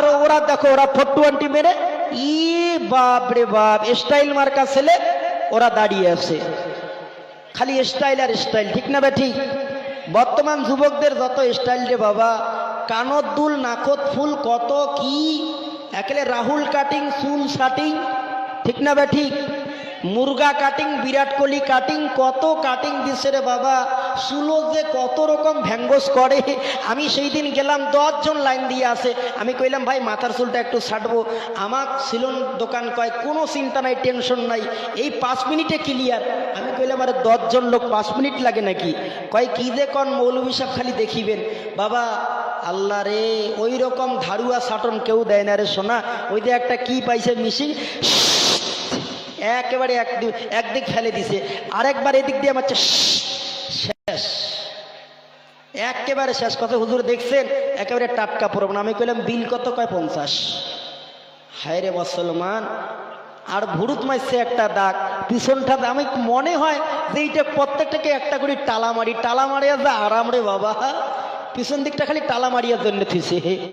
আর ওরা দেখো, ওরা ফোর টোয়েন্টি মেরে, ই বাপ রে বাপ স্টাইল মার্কা ছেলে, ওরা দাঁড়িয়ে আছে। খালি স্টাইল আর স্টাইল ঠিক না বে ঠিক বর্তমান যুবকদের যত স্টাইল রে বাবা কানত দুল, নাকত ফুল, কত কি, একেলে রাহুল কাটিং চুল শাটিং, ঠিক না বে ঠিক মুরগা কাটিং বিরাট কোহলি কাটিং কত কাটিং দিছে রে বাবা। চুলো যে কত রকম ভ্যাঙ্গস করে, আমি সেই দিন গেলাম দশজন লাইন দিয়ে আসে। আমি কইলাম, ভাই, মাথার চুলটা একটু ছাটবো আমার সিলন দোকান কয়, কোনো চিন্তা নাই, টেনশন নাই। এই পাঁচ মিনিটে ক্লিয়ার আমি কইলাম, আরে দশজন লোক পাঁচ মিনিট লাগে নাকি? কয়, কি যে কন মৌলভী সাহেব খালি দেখিবেন? বাবা, আল্লাহ রে, ওই রকম ধারুয়া সাটন কেউ দেয় না রে সোনা। ওই যে একটা কি পাইছে মিশিং একেবারে একদিক একদিক ফেলে দিছে। আরেকবার এদিক দিয়ে আমার একেবারে শেষ কথা হুজুর দেখছেন, একেবারে টাটকা পড়ব আমি কইলাম, বিল কত? কয় পঞ্চাশ। হায় রে মুসলমান, আর ভুরুত মাইছে একটা দাগ, পিছনটা আমি মনে হয় যে এইটা প্রত্যেকটাকে একটা করে টালা মারি। টালা মারিয়া যা আরাম রে বাবা। পিছন দিকটা খালি টালা মারিয়ার জন্য থিছে